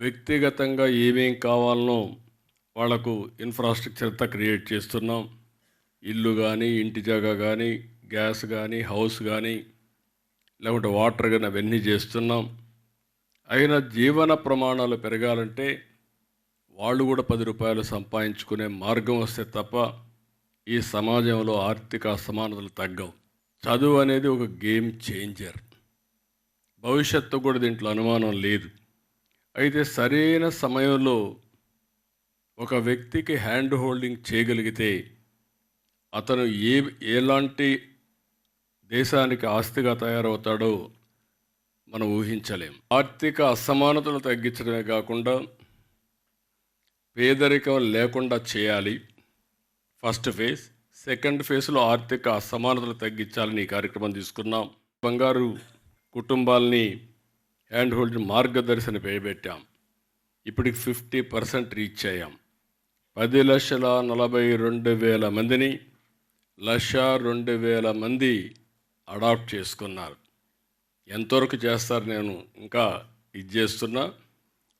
వ్యక్తిగతంగా ఏమేం కావాలనో వాళ్ళకు ఇన్ఫ్రాస్ట్రక్చర్ అంతా క్రియేట్ చేస్తున్నాం. ఇల్లు కానీ ఇంటి జాగా కానీ గ్యాస్ కానీ హౌస్ కానీ లేకుంటే వాటర్ కానీ అవన్నీ చేస్తున్నాం. అయినా జీవన ప్రమాణాలు పెరగాలంటే వాళ్ళు కూడా పది రూపాయలు సంపాదించుకునే మార్గం వస్తే తప్ప ఈ సమాజంలో ఆర్థిక అసమానతలు తగ్గవు. చదువు అనేది ఒక గేమ్ చేంజర్ భవిష్యత్తు కూడా దీంట్లో అనుమానం లేదు. అయితే సరైన సమయంలో ఒక వ్యక్తికి హ్యాండ్ హోల్డింగ్ చేయగలిగితే అతను ఏ ఎలాంటి దేశానికి ఆస్తిగా తయారవుతాడో మనం ఊహించలేం. ఆర్థిక అసమానతలు తగ్గించడమే కాకుండా పేదరికం లేకుండా చేయాలి. First phase. సెకండ్ ఫేజ్లో ఆర్థిక అసమానతలు తగ్గించాలని ఈ కార్యక్రమం తీసుకున్నాం. బంగారు కుటుంబాలని హ్యాండ్ హోల్డ్ మార్గదర్శన పెట్టాం ఇప్పటికి ఫిఫ్టీ పర్సెంట్ రీచ్ అయ్యాం. పది లక్షల నలభై రెండు వేల మందిని లక్ష రెండు వేల మంది అడాప్ట్ చేసుకున్నారు. ఎంతవరకు చేస్తారు నేను ఇంకా ఇది చేస్తున్నా.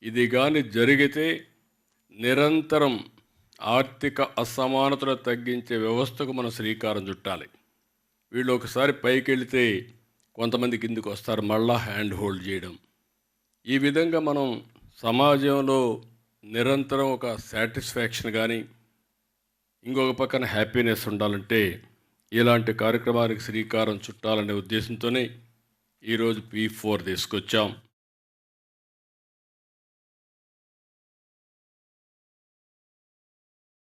ఇది కానీ జరిగితే నిరంతరం ఆర్థిక అసమానతలు తగ్గించే వ్యవస్థకు మనం శ్రీకారం చుట్టాలి. వీళ్ళు ఒకసారి పైకి వెళితే కొంతమంది కిందికి వస్తారు మళ్ళా హ్యాండ్ హోల్డ్ చేయడం. ఈ విధంగా మనం సమాజంలో నిరంతరం ఒక సాటిస్ఫాక్షన్ కానీ ఇంకొక పక్కన హ్యాపీనెస్ ఉండాలంటే ఇలాంటి కార్యక్రమానికి శ్రీకారం చుట్టాలనే ఉద్దేశంతోనే ఈరోజు పీ ఫోర్ తీసుకొచ్చాం.